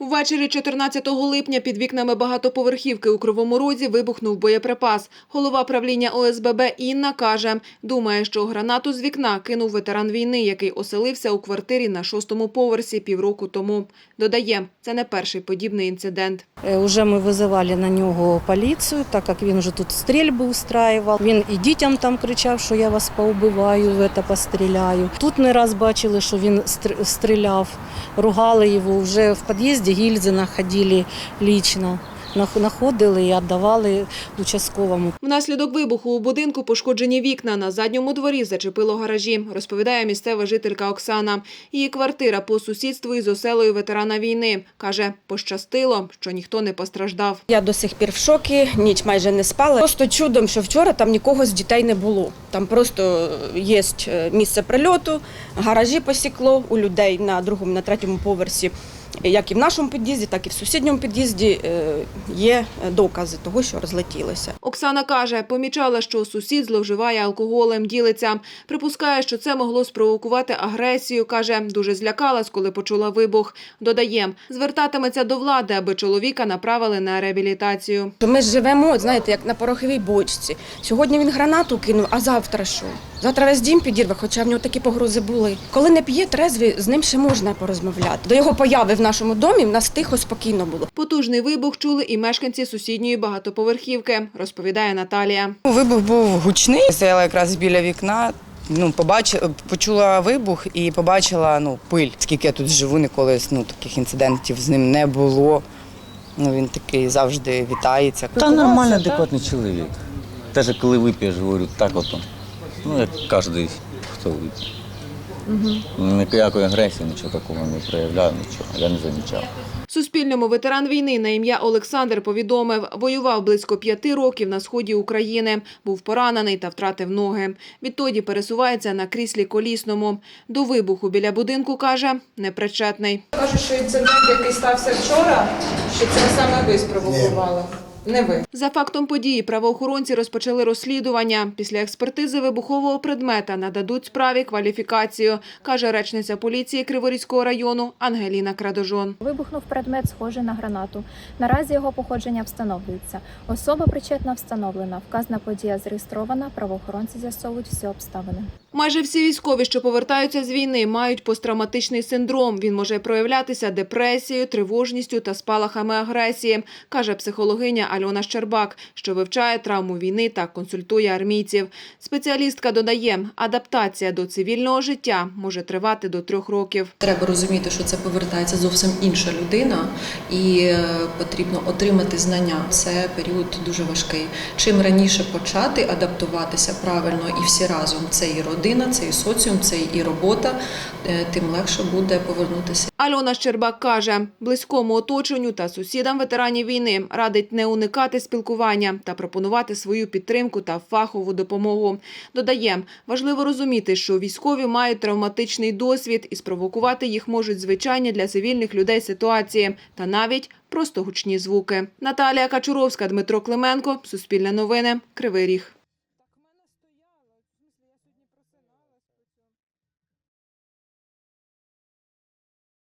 Ввечері 14 липня під вікнами багатоповерхівки у Кривому Розі вибухнув боєприпас. Голова правління ОСББ Інна каже, думає, що гранату з вікна кинув ветеран війни, який оселився у квартирі на шостому поверсі півроку тому. Додає, це не перший подібний інцидент. Е, Уже ми визивали на нього поліцію, так як він вже тут стрільби устраював. Він і дітям там кричав, що я вас поубиваю, в це постріляю. Тут не раз бачили, що він стр- стріляв, ругали його. Вже в під'їзді гільзи знаходили лічно. Нах- Знаходили і віддавали участковому. Внаслідок вибуху у будинку пошкоджені вікна. На задньому дворі зачепило гаражі, розповідає місцева жителька Оксана. Її квартира по сусідству із оселою ветерана війни. Каже, пощастило, що ніхто не постраждав. Я до сих пір в шокі, ніч майже не спала. Просто чудом, що вчора там нікого з дітей не було. Там просто є місце прильоту, гаражі посікло у людей на другому, на третьому поверсі. Як і в нашому під'їзді, так і в сусідньому під'їзді е, є докази того, що розлетілося. Оксана каже, помічала, що сусід зловживає алкоголем, ділиться. Припускає, що це могло спровокувати агресію. Каже, дуже злякалась, коли почула вибух. Додає, звертатиметься до влади, аби чоловіка направили на реабілітацію. Ми живемо, знаєте, як на пороховій бочці. Сьогодні він гранату кинув, а завтра що? Завтра весь дім підірве, хоча в нього такі погрози були. Коли не п'є трезві, з ним ще можна порозмовляти. До його появи в нашому домі в нас тихо, спокійно було. Потужний вибух чули і мешканці сусідньої багатоповерхівки, розповідає Наталія. Вибух був гучний. Стояла якраз біля вікна. Ну, побачила, почула вибух і побачила ну, пиль. Скільки я тут живу, ніколи ну, таких інцидентів з ним не було. Ну, він такий завжди вітається. Та нормальний, адекватний чоловік. Теж коли вип'єш, говорю, так от. Ну, як кожен, хто вип'є. Угу. Ніякої агресії, нічого такого не проявляв, нічого. Я не замічав. Суспільному ветеран війни на ім'я Олександр повідомив, воював близько п'яти років на сході України, був поранений та втратив ноги. Відтоді пересувається на кріслі колісному. До вибуху біля будинку, каже, непричетний. Кажуть, що інцидент, який стався вчора, що це саме ви спровокували. Не ви. За фактом події правоохоронці розпочали розслідування. Після експертизи вибухового предмета нададуть справі кваліфікацію, каже речниця поліції Криворізького району Ангеліна Крадожон. Вибухнув предмет, схожий на гранату. Наразі його походження встановлюється. Особа причетна встановлена. Вказана подія зареєстрована. Правоохоронці з'ясовують всі обставини. Майже всі військові, що повертаються з війни, мають посттравматичний синдром. Він може проявлятися депресією, тривожністю та спалахами агресії, каже психологиня Альона Щербак, що вивчає травму війни та консультує армійців. Спеціалістка додає, адаптація до цивільного життя може тривати до трьох років. Треба розуміти, що це повертається зовсім інша людина, і е, потрібно отримати знання. Це період дуже важкий. Чим раніше почати адаптуватися правильно і всі разом, це і родина, це і соціум, це і робота, е, тим легше буде повернутися. Альона Щербак каже, близькому оточенню та сусідам ветеранів війни радить не уникати спілкування та пропонувати свою підтримку та фахову допомогу. Додає, важливо розуміти, що військові мають травматичний досвід і спровокувати їх можуть звичайні для цивільних людей ситуації та навіть просто гучні звуки. Наталія Качуровська, Дмитро Клименко, Суспільне новини, Кривий Ріг.